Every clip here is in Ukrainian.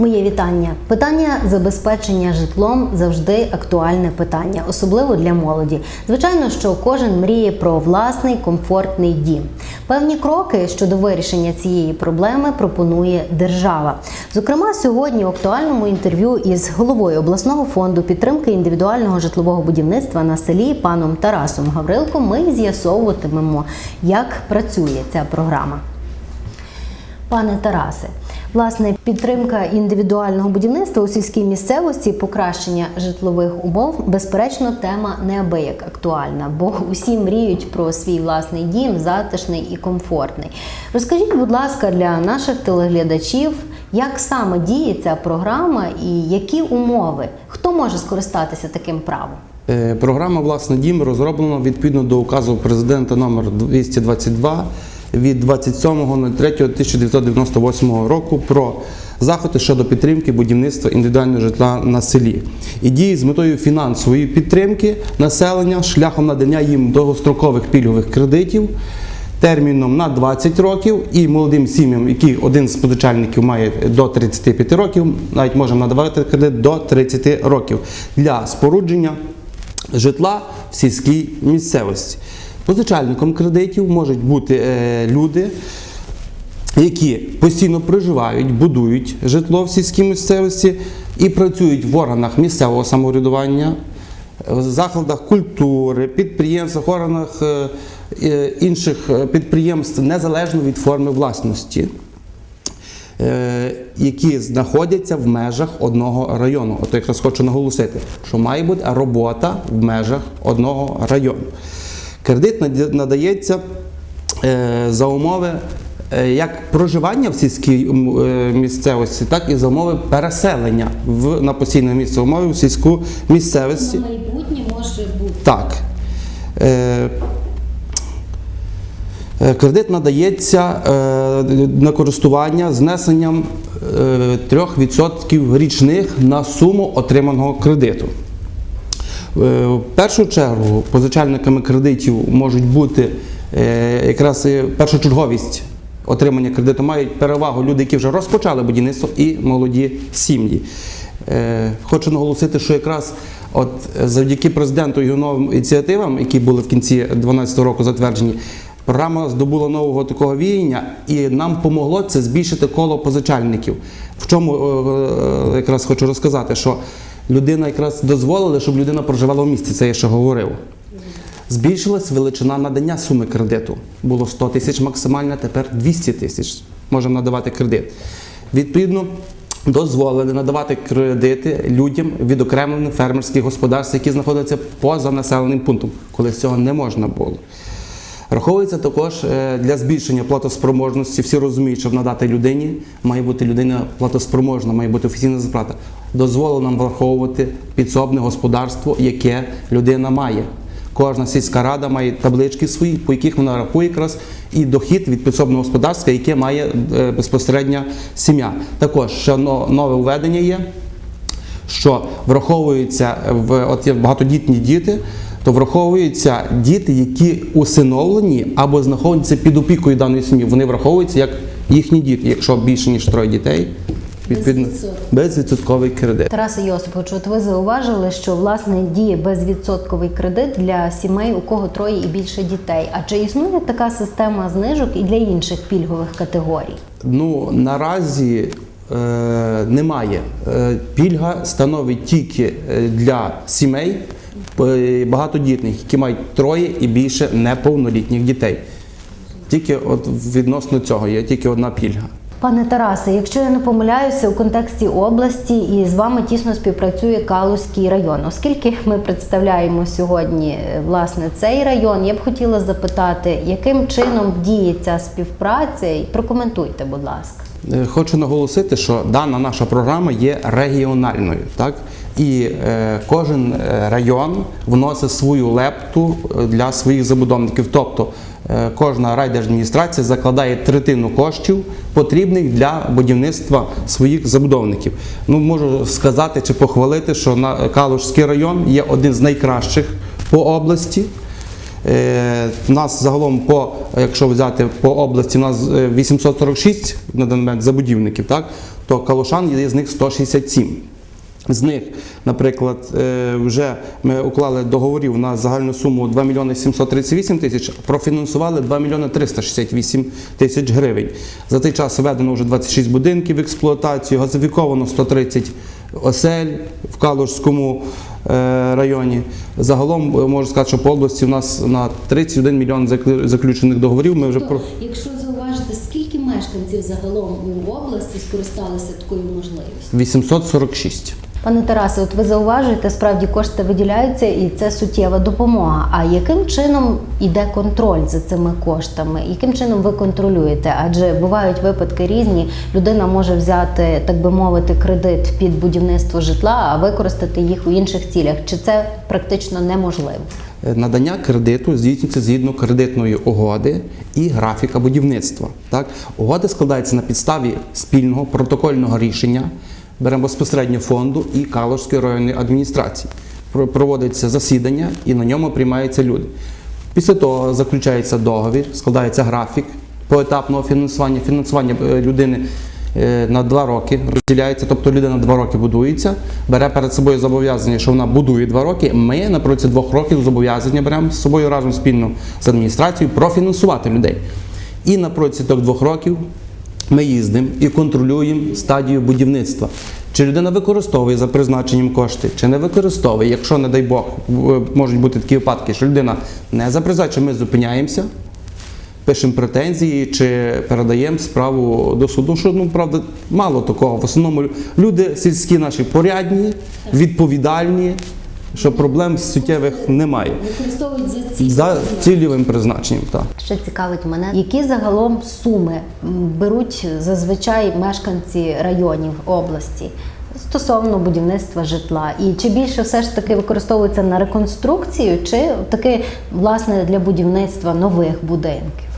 Моє вітання. Питання забезпечення житлом завжди актуальне питання, особливо для молоді. Звичайно, що кожен мріє про власний комфортний дім. Певні кроки щодо вирішення цієї проблеми пропонує держава. Зокрема, сьогодні у актуальному інтерв'ю із головою обласного фонду підтримки індивідуального житлового будівництва на селі паном Тарасом Гаврилком ми з'ясовуватимемо, як працює ця програма. Пане Тарасе, власне, підтримка індивідуального будівництва у сільській місцевості, покращення житлових умов, безперечно, тема неабияк актуальна, бо усі мріють про свій власний дім, затишний і комфортний. Розкажіть, будь ласка, для наших телеглядачів, як саме діє ця програма і які умови? Хто може скористатися таким правом? Е, Програма Власний дім розроблена відповідно до указу президента номер 222 від 27.03.1998 року про заходи щодо підтримки будівництва індивідуального житла на селі і діє з метою фінансової підтримки населення шляхом надання їм довгострокових пільгових кредитів. Терміном на 20 років і молодим сім'ям, які один з позичальників має до 35 років, навіть можемо надавати кредит до 30 років для спорудження житла в сільській місцевості. Позичальником кредитів можуть бути е, люди, які постійно проживають, будують житло в сільській місцевості і працюють в органах місцевого самоврядування, в закладах культури, підприємствах, органах е, е, інших е, підприємств незалежно від форми власності. Е, які знаходяться в межах одного району. От якраз хочу наголосити, що має бути робота в межах одного району. Кредит надається е, за умови е, як проживання в сільській е, місцевості, так і за умови переселення в, на постійне місце умови в сільську місцевості. майбутнє може бути. Так. Кредит надається на користування з внесенням е, 3% річних на суму отриманого кредиту. Е, В першу чергу позичальниками кредитів можуть бути е, якраз першочерговість отримання кредиту мають перевагу люди, які вже розпочали будівництво, і молоді сім'ї. Е, Хочу наголосити, що якраз от завдяки президенту його новим ініціативам, які були в кінці 2012 року затверджені, програма здобула нового такого віяння, і нам помогло це збільшити коло позичальників. В чому якраз хочу розказати, що людина якраз дозволила, щоб людина проживала в місті. Це я ще говорив. Збільшилась величина надання суми кредиту. Було 100 тисяч максимальна, тепер 200 тисяч можемо надавати кредит. Відповідно, дозволили надавати кредити людям відокремлених фермерських господарств, які знаходяться поза населеним пунктом, коли цього не можна було. Раховується також е, для збільшення платоспроможності. Всі розуміють, щоб надати людині, має бути людина платоспроможна, має бути офіційна зарплата. Дозволено нам враховувати підсобне господарство, яке людина має. Кожна сільська рада має таблички свої, по яких вона рахує якраз і дохід від підсобного господарства, яке має е, безпосередня сім'я. Також ще нове введення є що враховуються в от є багатодітні діти, то враховуються діти, які усиновлені або знаходяться під опікою даної сім'ї. Вони враховуються як їхні діти, якщо більше ніж троє дітей, відповідно безвідсотковий кредит. Тарасе Йосиповичу, от ви зауважили, що власне діє безвідсотковий кредит для сімей, у кого троє і більше дітей. А чи існує така система знижок і для інших пільгових категорій? Ну наразі е, немає. Е, пільга становить тільки е, для сімей багатодітних, які мають троє і більше неповнолітніх дітей. Тільки от відносно цього є тільки одна пільга. Пане Тарасе, якщо я не помиляюся, у контексті області і з вами тісно співпрацює Калузький район. Оскільки ми представляємо сьогодні е, власне цей район, я б хотіла запитати, яким чином діє ця співпраця, і прокоментуйте, будь ласка. Е, Хочу наголосити, що дана наша програма є регіональною, так і е, кожен е, район вносить свою лепту для своїх забудовників. Тобто кожна райдержадміністрація закладає третину коштів, потрібних для будівництва своїх забудовників. Ну можу сказати чи похвалити, що на Калужський район є один з найкращих по області. Е, У нас загалом по, якщо взяти по області, у нас е, 846 на даний момент забудівників, так? то Калушан є з них 167. З них, наприклад, е, вже ми уклали договорів на загальну суму 2 мільйони 738 тисяч, профінансували 2 мільйони 368 тисяч гривень. За цей час введено вже 26 будинків в експлуатацію, газифіковано 130 осель в Калужському е, районі. Загалом е, можу сказати, що по області у нас на 31 мільйон заклю- заключених договорів. Ми вже про Тобто, якщо зауважити, скільки мешканців загалом в області скористалися такою можливістю? 846. Пане Тарасе, от ви зауважуєте, справді кошти виділяються, і це суттєва допомога. А яким чином іде контроль за цими коштами? Яким чином ви контролюєте? Адже бувають випадки різні. Людина може взяти, так би мовити, кредит під будівництво житла, а використати їх у інших цілях. Чи це практично неможливо? Надання кредиту здійснюється згідно кредитної угоди і графіка будівництва. Так? Угода складається на підставі спільного протокольного рішення, беремо безпосередньо фонду і Калужської районної адміністрації. Проводиться засідання і на ньому приймаються люди. Після того заключається договір, складається графік поетапного фінансування. Фінансування е, людини е, на два роки розділяється, тобто людина два роки будується, бере перед собою зобов'язання, що вона будує два роки. Ми на протязі двох років зобов'язання беремо з собою разом спільно з адміністрацією профінансувати людей. І на протязі двох років ми їздимо і контролюємо стадію будівництва. Чи людина використовує за призначенням кошти, чи не використовує. Якщо, не дай Бог, можуть бути такі випадки, що людина не за призначенням, ми зупиняємося, пишемо претензії чи передаємо справу до суду. Що ну правда мало такого. В основному люди сільські наші порядні, відповідальні, що проблем суттєвих немає. Використовують за ці За цільовим призначенням. Так. Ще цікавить мене, які загалом суми беруть зазвичай мешканці районів області стосовно будівництва житла, і чи більше все ж таки використовується на реконструкцію, чи таки власне для будівництва нових будинків?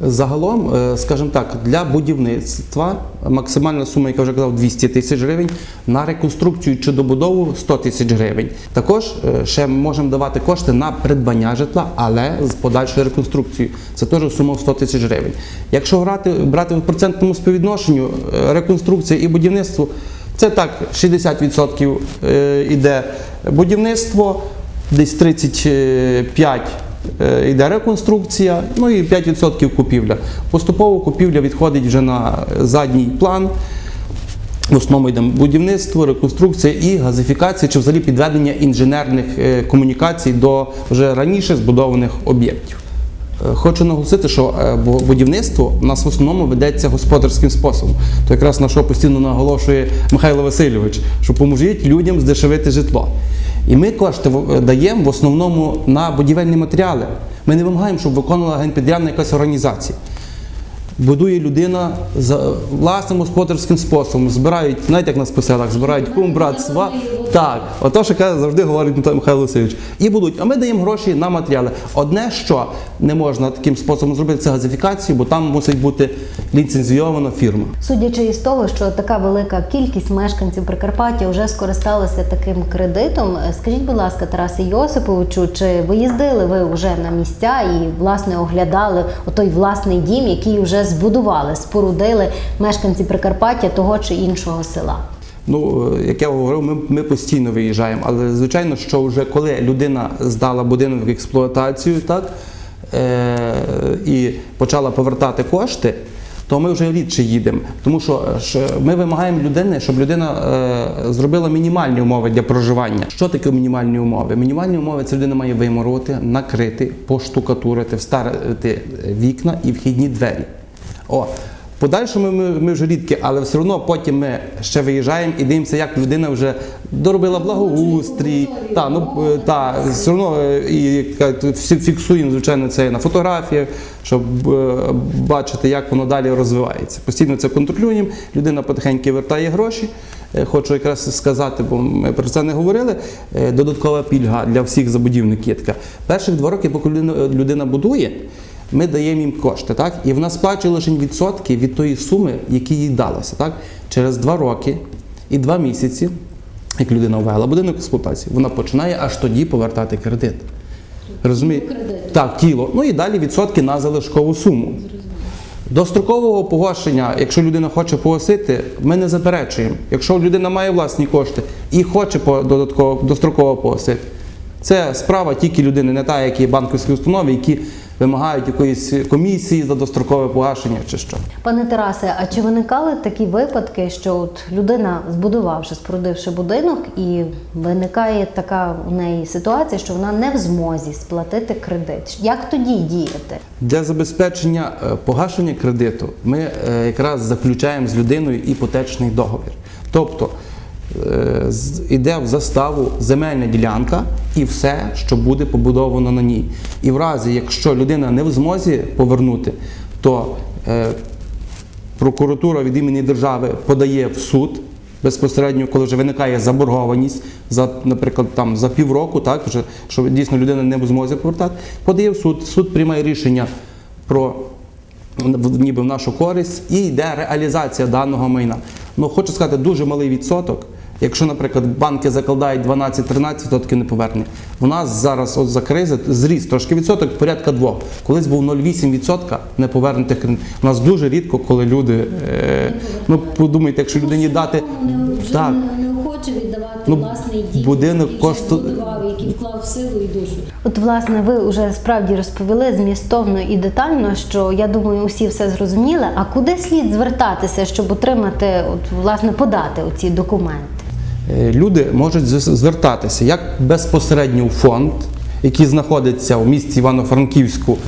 Загалом, е, скажімо так, для будівництва максимальна сума, яка вже казав, 200 тисяч гривень, на реконструкцію чи добудову 100 тисяч гривень. Також е, ще можемо давати кошти на придбання житла, але з подальшою реконструкцією. Це теж сума в 100 тисяч гривень. Якщо грати, брати в процентному співвідношенню е, реконструкція і будівництво, це так, 60% е, йде будівництво, десь 35% Е, йде реконструкція, ну і 5% купівля. Поступово купівля відходить вже на задній план. В основному йде будівництво, реконструкція і газифікація чи взагалі підведення інженерних е, комунікацій до вже раніше збудованих об'єктів. Е, Хочу наголосити, що е, будівництво у нас в основному ведеться господарським способом. То якраз на що постійно наголошує Михайло Васильович, що поможіть людям здешевити житло. І ми кошти даємо в основному на будівельні матеріали. Ми не вимагаємо, щоб виконувала генпідрядна якась організація. Будує людина за власним господарським способом. Збирають, знаєте, як нас по селах, збирають кум, брат, сва. Так, ото що каже, завжди говорить Михайло Васильович. І будуть. А ми даємо гроші на матеріали. Одне, що не можна таким способом зробити, це газифікацію, бо там мусить бути ліцензійована фірма. Судячи із того, що така велика кількість мешканців Прикарпаття вже скористалися таким кредитом, скажіть, будь ласка, Тарасе Йосиповичу, чи виїздили ви вже на місця і власне оглядали отой власний дім, який вже збудували, спорудили мешканці Прикарпаття того чи іншого села? Ну, е, як я говорив, ми, ми постійно виїжджаємо, але звичайно, що вже коли людина здала будинок в експлуатацію, так е, і почала повертати кошти. То ми вже рідше їдемо, тому що ми вимагаємо людини, щоб людина е, зробила мінімальні умови для проживання. Що таке мінімальні умови? Мінімальні умови це людина має виморувати, накрити, поштукатурити, вставити вікна і вхідні двері. О, подальшому ми, ми вже рідкі, але все одно потім ми ще виїжджаємо і дивимося, як людина вже доробила благоустрій. Та, ну, е, та, все одно е, і фіксуємо, звичайно, це на фотографіях, щоб е, бачити, як воно далі розвивається. Постійно це контролюємо, людина потихеньку вертає гроші. Хочу якраз сказати, бо ми про це не говорили. Додаткова пільга для всіх забудівників. Перших два роки, поки людина будує, ми даємо їм кошти, так? І вона сплачує лише відсотки від тої суми, які їй далося. Так? Через два роки і два місяці, як людина ввела будинок експлуатації, вона починає аж тоді повертати кредит. Розумієте? Так, тіло. Ну і далі відсотки на залишкову суму. Дострокового погашення, якщо людина хоче погасити, ми не заперечуємо. Якщо людина має власні кошти і хоче додатково достроково погасити, це справа тільки людини, не та, як є банківські установи, які вимагають якоїсь комісії за дострокове погашення чи що. Пане Тарасе, а чи виникали такі випадки, що от людина, збудувавши, спорудивши будинок, і виникає така у неї ситуація, що вона не в змозі сплатити кредит? Як тоді діяти? Для забезпечення е, погашення кредиту ми е, якраз заключаємо з людиною іпотечний договір. Тобто йде в заставу земельна ділянка і все, що буде побудовано на ній. І в разі, якщо людина не в змозі повернути, то е, прокуратура від імені держави подає в суд безпосередньо, коли вже виникає заборгованість за, наприклад, там за півроку, так вже що дійсно людина не в змозі повертати, подає в суд. Суд приймає рішення про ніби в нашу користь і йде реалізація даного майна. Ну хочу сказати, дуже малий відсоток. Якщо, наприклад, банки закладають 12-13% неповернення, в нас зараз от за кризи зріс трошки відсоток, порядка двох. Колись був 0,8% неповернутих кредитів. У нас дуже рідко, коли люди, е, ну подумайте, якщо людині дати так, не віддавати Ну, власний дім, будинок який кошту- збудував, який вклав силу і душу. От, власне, ви вже справді розповіли змістовно і детально, що я думаю, усі все зрозуміли. А куди слід звертатися, щоб отримати, от власне, подати оці документи? Е, Люди можуть звертатися як безпосередньо у фонд, який знаходиться у місті Івано-Франківську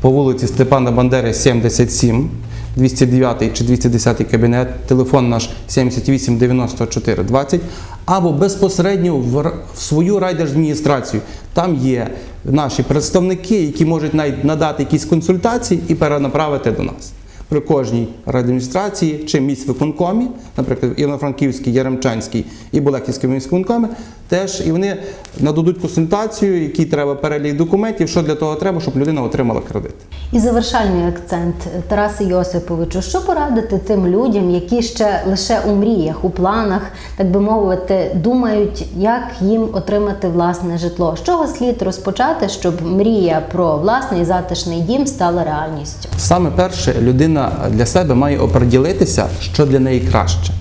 по вулиці Степана Бандери, 77, 209 чи 210 кабінет, телефон наш 78 94 20, або безпосередньо в свою райдержадміністрацію. Там є наші представники, які можуть навіть надати якісь консультації і перенаправити до нас при кожній райадміністрації чи міськвиконкомі, наприклад, Івано-Франківський, Яремчанський і Болехівський міськвиконкомі, теж і вони нададуть консультацію, який треба перелік документів, що для того треба, щоб людина отримала кредит. І завершальний акцент Тараси Йосиповичу, що порадити тим людям, які ще лише у мріях, у планах, так би мовити, думають, як їм отримати власне житло? З чого слід розпочати, щоб мрія про власний затишний дім стала реальністю? Саме перше, людина для себе має оприділитися, що для неї краще.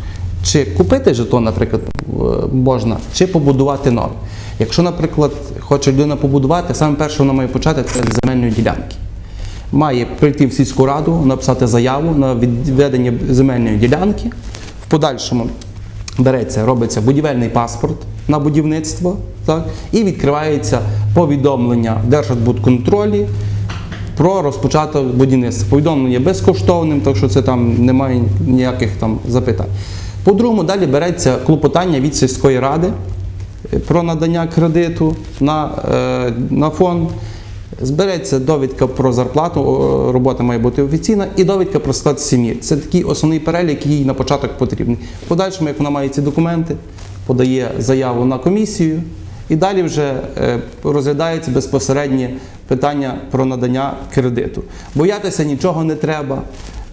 Чи купити житло, наприклад, можна, чи побудувати нове. Якщо, наприклад, хоче людина побудувати, саме перше вона має почати це з земельної ділянки. Має прийти в сільську раду, написати заяву на відведення земельної ділянки. В подальшому береться, робиться будівельний паспорт на будівництво, так, і відкривається повідомлення в Держбудконтролі про розпочати будівництво. Повідомлення безкоштовним, так що це там немає ніяких там запитань. По-другому, далі береться клопотання від сільської ради е, про надання кредиту на, е, на фонд. Збереться довідка про зарплату, робота має бути офіційна, і довідка про склад сім'ї. Це такий основний перелік, який їй на початок потрібний. В подальшому, як вона має ці документи, подає заяву на комісію, і далі вже е, розглядається безпосереднє питання про надання кредиту. Боятися нічого не треба.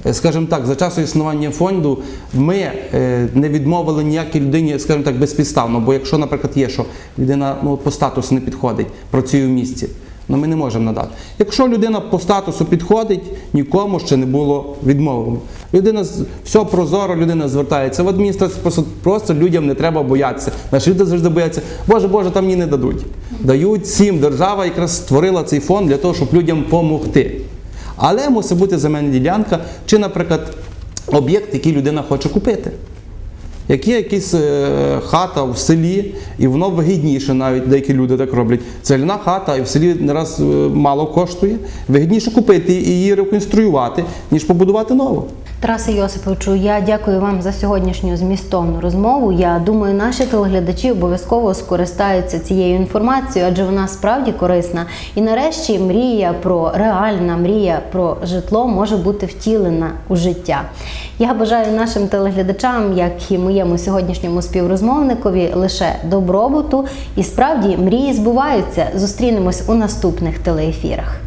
Е, Скажімо так, за часу існування фонду ми е, не відмовили ніякій людині, скажімо так, безпідставно. Бо якщо, наприклад, є, що людина ну, по статусу не підходить, працює в місті, ну ми не можемо надати. Якщо людина по статусу підходить, нікому ще не було відмовлено. Людина все прозоро, людина звертається в адміністрацію, просто, просто людям не треба боятися. Наші люди завжди бояться, Боже, Боже, там мені не дадуть. Дають всім. Держава якраз створила цей фонд для того, щоб людям допомогти. Але мусить бути земельна ділянка, чи, наприклад, об'єкт, який людина хоче купити. Як є якась е, хата в селі, і воно вигідніше, навіть деякі люди так роблять. Цегляна хата і в селі не раз е, мало коштує. Вигідніше купити і її реконструювати, ніж побудувати нову. Тарасе Йосиповичу, я дякую вам за сьогоднішню змістовну розмову. Я думаю, наші телеглядачі обов'язково скористаються цією інформацією, адже вона справді корисна. І нарешті мрія про реальна мрія про житло може бути втілена у життя. Я бажаю нашим телеглядачам, як і моєму сьогоднішньому співрозмовникові, лише добробуту і справді мрії збуваються. Зустрінемось у наступних телеефірах.